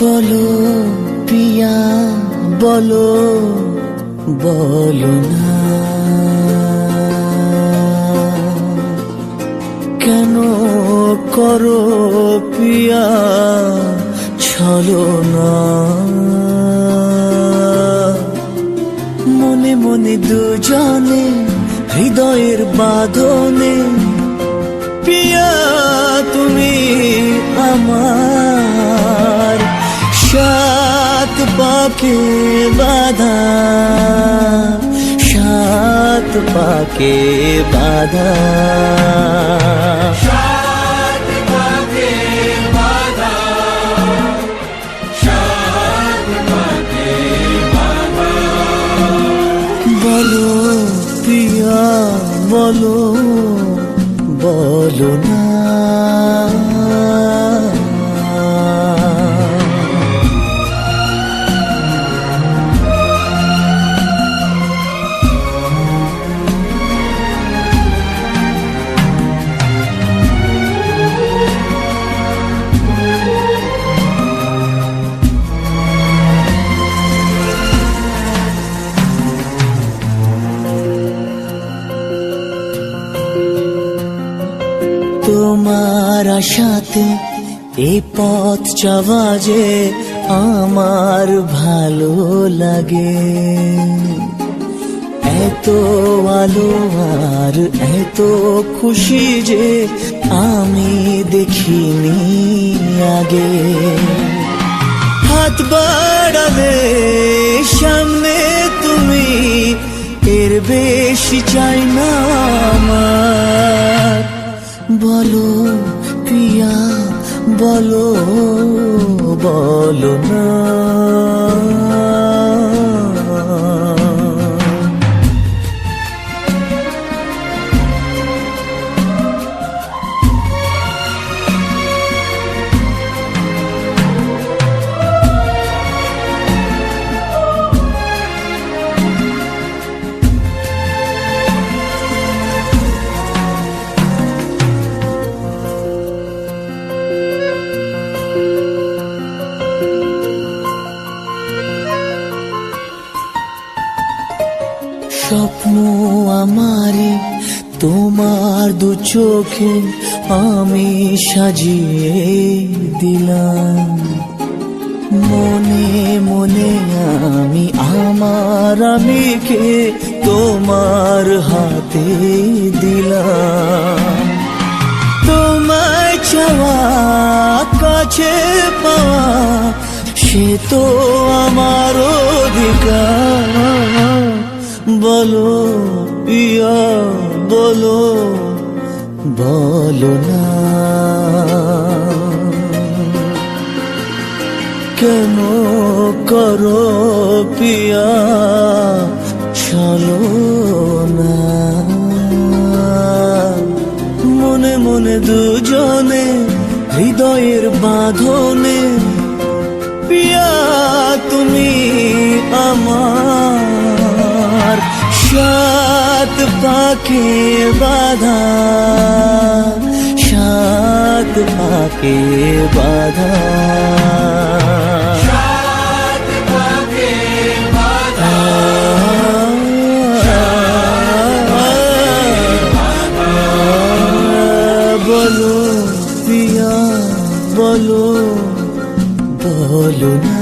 বলো পিয়া বলো বলো না। কেন করো পিয়া ছলো না। মনে মনে দুজনে হৃদয়ের বাঁধনে পিয়া তুমি আমার পাকে বাধা সাত পাকে বাধা বলো প্রিয়া বলো বলো না তোমার আশাতে এই পথ চাওয়া যে আমার ভালো লাগে। এত আলো আর এত খুশি যে আমি দেখিনি আগে। হাত বাড়াবে সামনে তুমি, এর বেশি চাই না বলো প্রিয়া বলো বলো না। স্বপ্ন আমারে, তোমার দু চোখে আমি সাজিয়ে দিলাম। মনে মনে আমি, আমার আমিকে তোমার হাতে দিলাম। তোমায় চাওয়া কাছে পাওয়া, সে তো আমার অধিকার। বলো ইয়া বলো বলো না। কেন করো পিয়া চলো না। মনে মনে দুজনে, হৃদয়ের বাঁধনে পিয়া তুমি আমার পাকে বাধা সাত পাকে বাধা। বলো প্রিয়া বলো বলো না।